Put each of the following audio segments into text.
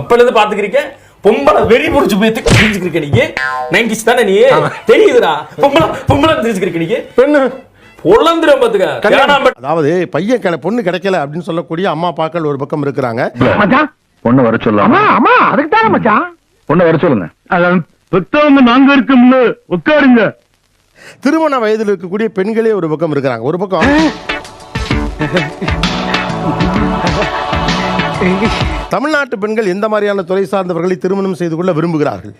அப்பல இருந்து பாத்துக்கிறீங்க பொம்பளை வெறி புடிச்சு போய் தெரிஞ்சுக்கிறீங்க நீங்க. நைன்டிஸ் தானே நீ? தெரியுதுடா. பொம்பளை பொம்பளை தெரிஞ்சுக்கிறீங்க நீங்க. பெண்ணு. பொழந்துரும் பாத்துக்க. தேனாம்பேட்டை அதாவது பையன் கிடை பொண்ணு கிடைக்கல அப்படின்னு சொல்லக்கூடிய அம்மா அப்பாக்கள் ஒரு பக்கம் இருக்கிறாங்க. மச்சான் பொண்ணு வர சொல்லலாம்? ஆமா அதுக்கு தானே மச்சான். பொண்ணு வர சொல்லுங்க. பெத்தவங்க நாங்க இருக்கோம்ல உட்காருங்க. திருமண வயதில் இருக்கக்கூடிய பெண்களே ஒரு பக்கம் இருக்கிறாங்க. ஒரு பக்கம். தமிழ்நாட்டு பெண்கள் எந்த மாதிரியான துறை சார்ந்தவர்களை திருமணம் செய்து கொள்ள விரும்புகிறார்கள்?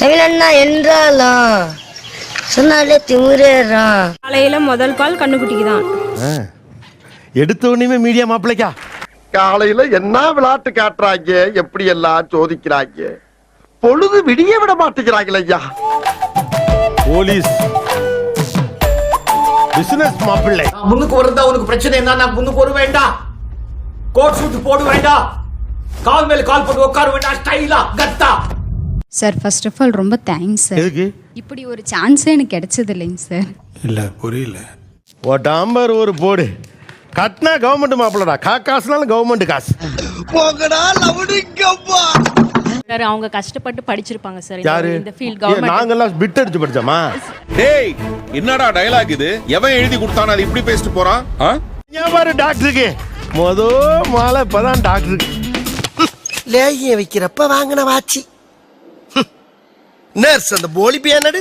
தமிழண்ணா என்றாலும் சொன்னாலே திமுறேறான் காலையில முதல் கால் கண்ணுக்குட்டிக்கு தான் எடுத்த உடனே மீடியா மாப்பிள்ளைக்கா? காலையில என்ன விளையாட்டு காட்டுறாங்க எப்படி எல்லாம் சோதிக்கிறாங்க? பொழுது விடிய விட மாட்டேங்கிறாங்களே ஐயா. போலீஸ். பிசினஸ் மாப்பிள்ளை. முன்னுக்கு வருதா உனக்கு பிரச்சனை என்ன நான் முன்னுக்கு வர வேண்டாம். கோட் சூட் போட வேண்டாம் கால் மேல கால் போட்டு உட்கார வேண்டாம் ஸ்டைலா கத்தா. சார் ஃபர்ஸ்ட் ஆஃப் ஆல் ரொம்ப தேங்க்ஸ் சார் எதுக்கு? இப்படி ஒரு சான்ஸே எனக்கு கிடைச்சது இல்லைங்க சார் ஒட்டாம்பர் ஒரு போடு. கட்டினா கவர்மெண்ட் மாப்பிள்ளடா. கா காசுனாலும் கவர்மெண்ட் காசு. போகடா லவுடிங்கப்பா சார் அவங்க கஷ்டப்பட்டு படிச்சிருப்பாங்க சார் யாரு? இந்த ஃபீல்ட் ஏன், கவர்மெண்ட் நாங்கெல்லாம் பிட் அடிச்சு படிச்சோமா? டேய் என்னடா டயலாக் இது? எவன் எழுதி கொடுத்தானே அது இப்படி பேசிட்டு போறான்? ஆ? ஏன் பாரு டாக்டருக்கு மொத மாலை இப்பதான் டாக்டருக்கு லேகிய வைக்கிறப்ப வாங்கின வாச்சி நர்ஸ் அந்த போலி பியானடு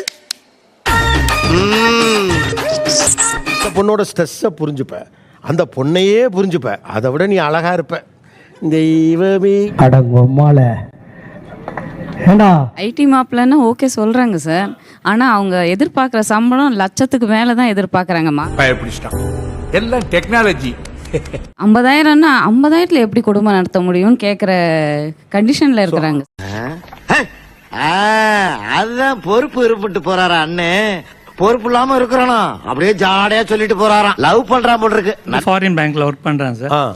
அந்த பொண்ணோட ஸ்ட்ரெஸ்ஸை புரிஞ்சுப்ப. அந்த பொண்ணையே புரிஞ்சுப்ப. அதை விட நீ அழகா இருப்ப. தெய்வமே. அடங்கொம்மால ஏண்டா? ஐடி மாப்பிள்ளன்னு ஓகே சொல்றாங்க சார் ஆனா அவங்க எதிர்பார்க்குற சம்பளம் லட்சத்துக்கு மேல தான் எதிர்பார்க்கறாங்கம்மா எல்லாம் டெக்னாலஜி ஐம்பதாயிரம்னா ஐம்பதாயிரத்துல எப்படி குடும்பம் நடத்த முடியும்னு கேட்குற கண்டிஷன்ல இருக்கிறாங்க. அதுதான் பொறுப்பு இருப்பிட்டு போறாரா அண்ணே. பொறுப்பு இல்லாம இருக்கிறானா? அப்படியே ஜாடையா சொல்லிட்டு போறாராம் லவ் பண்றான் போல இருக்கு. ஃபாரின் பேங்க்ல ஒர்க் பண்றேன் சார்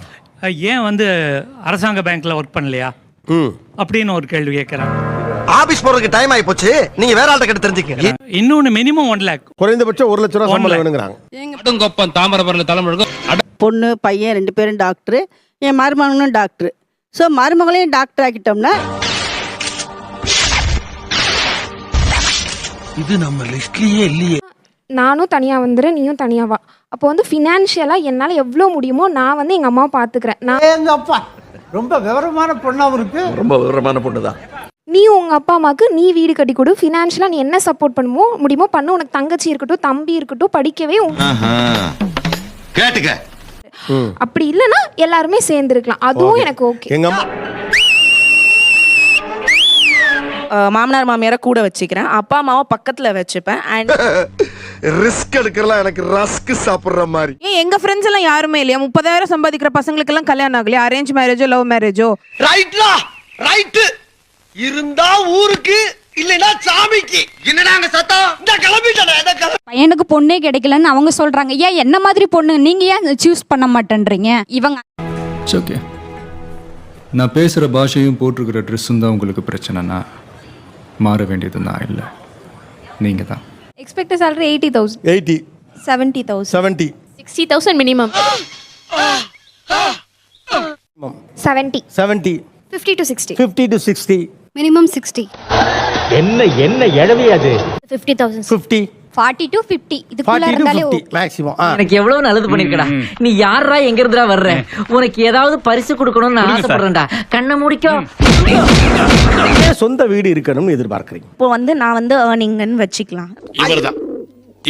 ஏன் வந்து அரசாங்க பேங்க்ல ஒர்க் பண்ணலையா? ம். அப்படின்னு ஒரு கேள்வி கேட்கறேன் ஆபீஸ் போறதுக்கு டைம் ஆயி போச்சு நீங்க வேற ஆள்கிட்ட கிட்ட தெரிஞ்சுக்கங்க. இன்னொன்னு மினிமம் ஒன் லேக் குறைந்தபட்சம் ஒரு லட்ச ரூபா சம்பளம் வேணுங்கிறாங்க. பொண்ணு பையன் ரெண்டு பேரும் டாக்டர் என் மருமகனும் டாக்டர் ஸோ மருமகளையும் டாக்டர் ஆக்கிட்டோம்னா நானும் தனியா வந்துடுறேன் நீயும் தனியா வா அப்போ வந்து ஃபினான்ஷியலா என்னால எவ்வளவு முடியுமோ நான் வந்து எங்க அம்மாவை பாத்துக்கிறேன். நான் அப்பா ரொம்ப விவரமான பொண்ணாவும் இருக்கு ரொம்ப விவரமான பொண்ணுதான். நீ உங்க அப்பா அம்மாவுக்கு நீ வீடு கட்டி கொடு. ஃபினான்ஷியலா நீ என்ன சப்போர்ட் பண்ணுமோ முடியுமோ பண்ணு. உனக்கு தங்கச்சி இருக்கட்டும் தம்பி இருக்கட்டும் படிக்கவே கேட்டுக்க. அப்படி இல்லைன்னா எல்லாருமே சேர்ந்துருக்கலாம். அதுவும் எனக்கு ஓகே. எங்க அம்மா மாமனார் மாமியாரை கூட வச்சுக்கிறேன். அப்பா அம்மாவை பக்கத்துல வச்சுப்பேன். அண்ட் ரிஸ்க் எடுக்கலாம் எனக்கு ரஸ்க் சாப்பிடுற மாதிரி. ஏன் எங்க ஃப்ரெண்ட்ஸ் எல்லாம் யாருமே இல்லையா? முப்பதாயிரம் சம்பாதிக்கிற பசங்களுக்கு எல்லாம் கல்யாணம் ஆகலையா? அரேஞ்ச் மேரேஜோ லவ் மேரேஜோ ரைட்லா ரைட் இருந்தா ஊருக்கு இல்லைன்னா சாமிக்கு. என்னடா அங்க சத்தம்? இந்த கிளம்பிட்டா இந்த கிளம்பி பையனுக்கு பொண்ணே கிடைக்கலன்னு அவங்க சொல்றாங்க. ஏன் என்ன மாதிரி பொண்ணு? நீங்க ஏன் சூஸ் பண்ண மாட்டேன்றீங்க? இவங்க ஓகே நான் பேசுகிற பாஷையும் போட்டிருக்கிற ட்ரெஸ்ஸும் தான் உங்களுக்கு பிரச்சனைனா மாற வேண்டியது நான் இல்லை. நீங்கள் தான். Expected salary eighty thousand eighty seventy thousand seventy sixty thousand minimum seventy seventy fifty to sixty fifty to sixty minimum sixty என்ன என்ன எழவி அது? Fifty thousand fifty forty to fifty இதுக்குள்ள இருந்தாலே மேக்ஸிமம் எனக்கு எவ்வளவு நல்லது பண்ணிருக்கடா. நீ யாரா எங்க இருந்துடா வர்ற உனக்கு ஏதாவது பரிசு கொடுக்கணும்னு நான் ஆசைப்படுறேன்டா. கண்ணை முடிக்கோ. சொந்த வீடு இருக்கணும்னு எதிர்பார்க்குறீங்க? இப்போ வந்து நான் வந்து ஏர்னிங்னு வச்சுக்கலாம். இவர்தான்.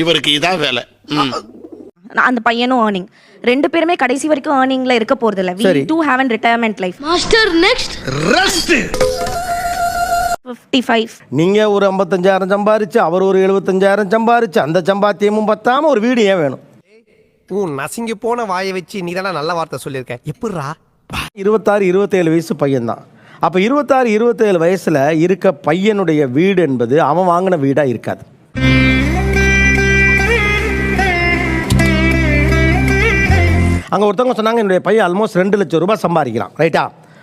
இவருக்கு இதான் வேலை. அந்த பையனும் ஏர்னிங் ரெண்டு பேருமே கடைசி வரைக்கும் ஏர்னிங்ல இருக்க போறது இல்ல. We do have life master next rest fifty five நீங்க ஒரு ஐம்பத்தஞ்சாயிரம் சம்பாரிச்சு அவர் ஒரு எழுபத்தஞ்சாயிரம் சம்பாரிச்சு அந்த சம்பாத்தியமும் பத்தாம ஒரு வீடு ஏன் வேணும்? உன் நசிங்க போன வாயை வச்சு நீ தானே நல்ல வார்த்தை சொல்லியிருக்க. எப்படிரா இருபத்தாறு இருபத்தேழு வயசு பையன்தான். அப்போ இருபத்தாறு இருபத்தேழு வயசுல இருக்க பையனுடைய வீடு என்பது அவன் வாங்கின வீடா இருக்காது. அங்க ஒருத்தவங்க சொன்னாங்க என்னுடைய பையன் ஆல்மோஸ்ட் ரெண்டு லட்சம் ரூபாய் சம்பாதிக்கிறான் ரைட்டா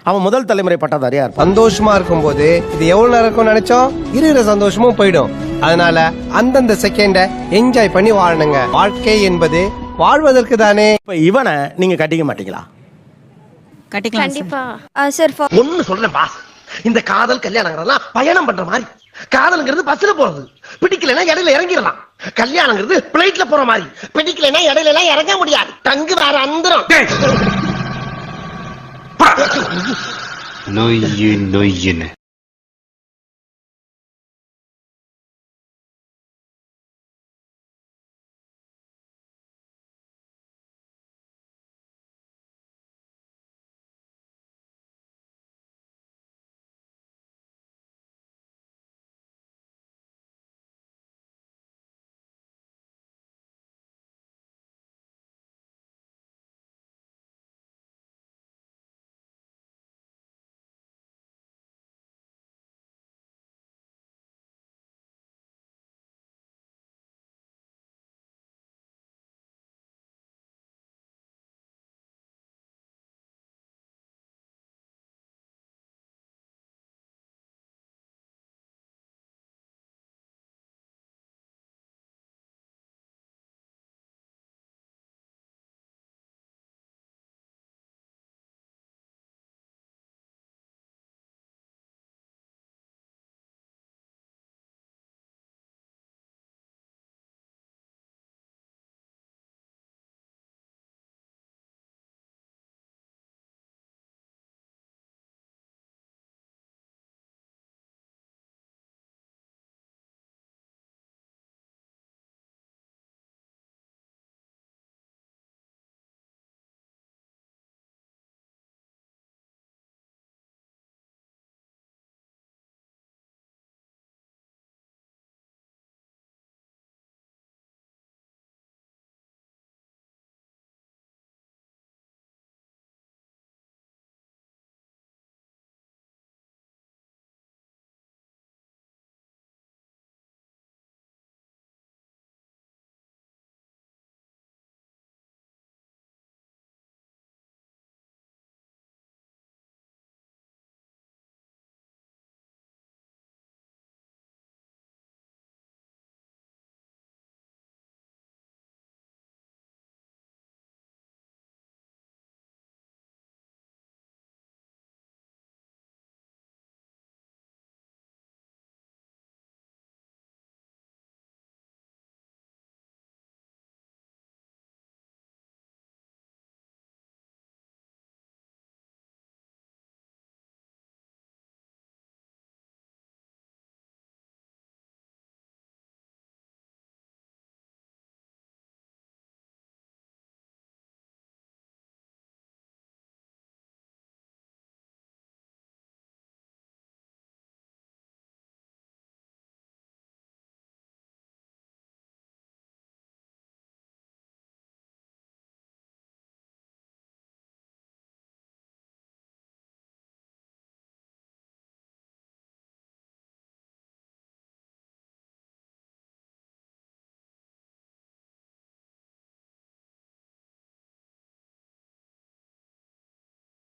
அவன் முதல் தலைமுறை பட்டதாரியா இருப்பான் சந்தோஷமா இருக்கும்போது இது எவ்வளவு நேரம் இருக்கும்னு நினைச்சோம்? இருக்கிற சந்தோஷமும் போயிடும். அதனால அந்தந்த செகண்ட என்ஜாய் பண்ணி வாழணுங்க. வாழ்க்கை என்பது வாழ்வதற்கு தானே. இப்போ இவனை நீங்க கட்டிக்க மாட்டீங்களா? கட்டிக்கலாம் கண்டிப்பா. சார் ஒண்ணு சொல்றேன்பா இந்த காதல் கல்யாணங்கிறதெல்லாம் பயணம் பண்ற மாதிரி. காதல்ங்கிறது பஸ்ல போறது. பிடிக்கலைன்னா இடையில இறங்கிடலாம். கல்யாணங்கிறது பிளைட்ல போற மாதிரி. பிடிக்கலைன்னா இடையில எல்லாம் இறங்க முடியாது. தங்கு வேற அந்தரம் nói duyên đôi dình